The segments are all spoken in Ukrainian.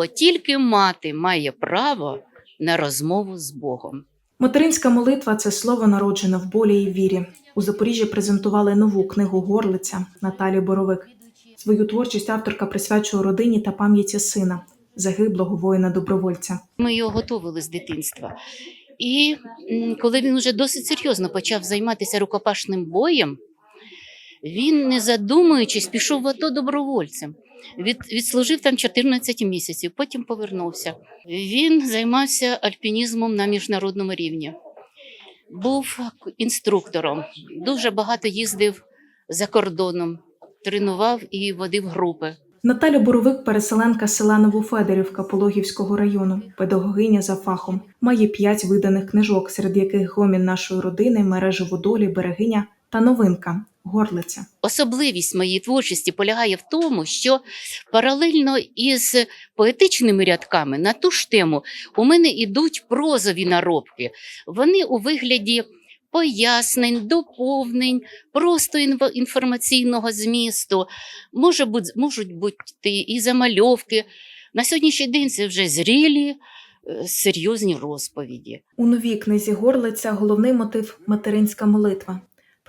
бо тільки мати має право на розмову з Богом. Материнська молитва це слово народжене в болі і вірі. У Запоріжжі презентували нову книгу Горлиця Наталі Боровик. Свою творчість авторка присвячує родині та пам'яті сина, загиблого воїна-добровольця. Ми його готували з дитинства. І коли він вже досить серйозно почав займатися рукопашним боєм, він, не задумуючись, пішов в АТО добровольцем. Від, відслужив там 14 місяців, потім повернувся. Він займався альпінізмом на міжнародному рівні. Був інструктором, дуже багато їздив за кордоном, тренував і водив групи. Наталя Боровик, переселенка села Новофедорівка Пологівського району, педагогиня за фахом, має п'ять виданих книжок, серед яких гомін нашої родини, мережі водолі, берегиня та новинка Горлиця. Особливість моєї творчості полягає в тому, що паралельно із поетичними рядками на ту ж тему у мене йдуть прозові наробки. Вони у вигляді пояснень, доповнень, просто інфо- інформаційного змісту, може бути, можуть бути і замальовки. На сьогоднішній день це вже зрілі, е, серйозні розповіді. У новій книзі Горлиця головний мотив материнська молитва,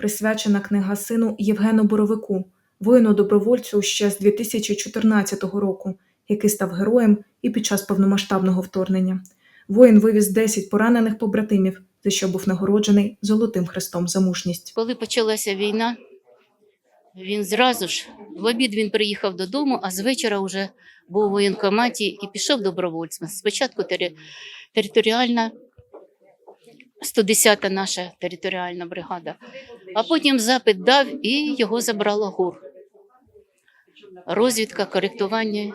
присвячена книга сину Євгену Боровику, воїну-добровольцю ще з 2014 року, який став героєм і під час повномасштабного вторгнення. Воїн вивіз 10 поранених побратимів, за що був нагороджений Золотим Хрестом за мужність. Коли почалася війна, він зразу ж в обід він приїхав додому, а з вечора вже був у воєнкоматі і пішов добровольцем. Спочатку тери- територіальна 110-та наша територіальна бригада, а потім запит дав і його забрало ГУР. Розвідка, коректування.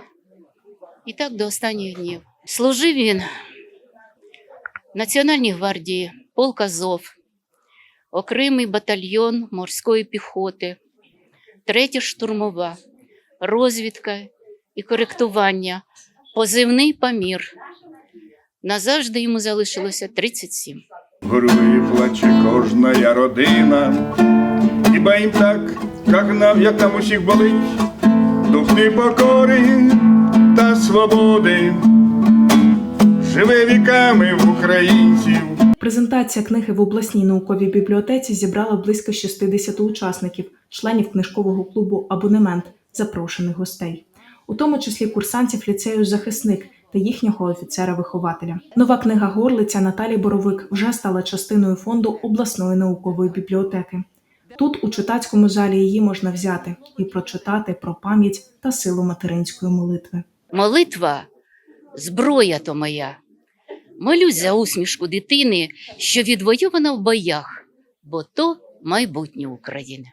І так до останніх днів. Служив він в Національній гвардії, полк Азов, окремий батальйон морської піхоти, третя штурмова, розвідка і коректування, позивний памір. Назавжди йому залишилося 37. Горює плаче кожна родина, хіба їм так, як нам, як нам усіх болить, дух непокори та свободи, живе віками в українців. Презентація книги в обласній науковій бібліотеці зібрала близько 60 учасників, членів книжкового клубу Абонемент, запрошених гостей, у тому числі курсантів ліцею Захисник та їхнього офіцера-вихователя. Нова книга Горлиця Наталі Боровик вже стала частиною фонду обласної наукової бібліотеки. Тут, у читацькому залі, її можна взяти і прочитати про пам'ять та силу материнської молитви. Молитва зброя то моя. Молюсь за усмішку дитини, що відвоювана в боях, бо то майбутнє України.